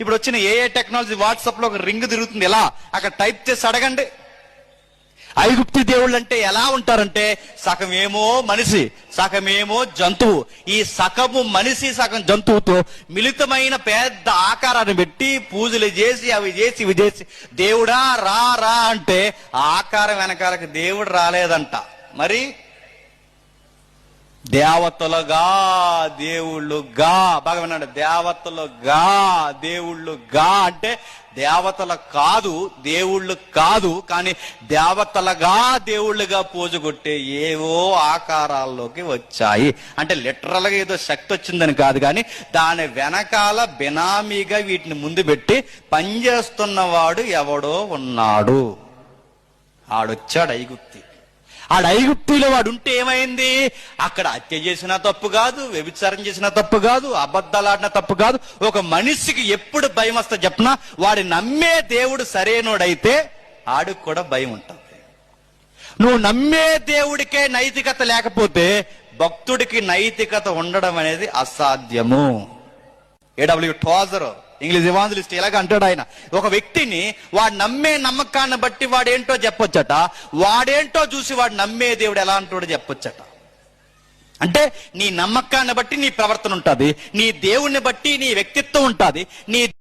ఇప్పుడు వచ్చిన ఏ ఏ టెక్నాలజీ వాట్సాప్లో ఒక రింగ్ తిరుగుతుంది. ఎలా? అక్కడ టైప్ చేసి అడగండి. ఐగుప్తి దేవుళ్ళు అంటే ఎలా ఉంటారంటే సగమేమో మనిషి సగమేమో జంతువు. ఈ సగము మనిషి సగం జంతువుతో మిళితమైన పెద్ద ఆకారాన్ని పెట్టి పూజలు చేసి అవి చేసి ఇవి చేసి దేవుడా రా రా అంటే ఆకారం వెనకాలకి దేవుడు రాలేదంట. మరి దేవతలుగా దేవుళ్ళుగా. బాగా విన్నాడు దేవతలుగా దేవుళ్ళుగా అంటే దేవతల కాదు దేవుళ్ళు కాదు కానీ దేవతలుగా దేవుళ్ళుగా పూజ కొట్టే ఏవో ఆకారాల్లోకి వచ్చాయి. అంటే లిటరల్గా ఏదో శక్తి వచ్చిందని కాదు కానీ దాని వెనకాల బినామీగా వీటిని ముందు పెట్టి పనిచేస్తున్నవాడు ఎవడో ఉన్నాడు. ఆడొచ్చాడు ఐగుప్తి. ఆడ ఐగుప్తిలో వాడు ఉంటే ఏమైంది? అక్కడ హత్య చేసినా తప్పు కాదు వ్యభిచారం చేసినా తప్పు కాదు అబద్ధాలాడిన తప్పు కాదు. ఒక మనిషికి ఎప్పుడు భయం వస్తా చెప్పినా? వాడి నమ్మే దేవుడు సరైనోడైతే ఆడికి కూడా భయం ఉంటుంది. నువ్వు నమ్మే దేవుడికే నైతికత లేకపోతే భక్తుడికి నైతికత ఉండడం అనేది అసాధ్యము. ఏడబ్ల్యూ టోజర్ ఇంగ్లీష్ ఇవాంజలిస్ట్ ఇలాగ అంటాడు ఆయన? ఒక వ్యక్తిని వాడు నమ్మే నమ్మకాన్ని బట్టి వాడేంటో చెప్పొచ్చట వాడేంటో చూసి వాడు నమ్మే దేవుడు ఎలా అంటాడో చెప్పొచ్చట. అంటే నీ నమ్మకాన్ని బట్టి నీ ప్రవర్తన ఉంటుంది నీ దేవుణ్ణి బట్టి నీ వ్యక్తిత్వం ఉంటుంది నీ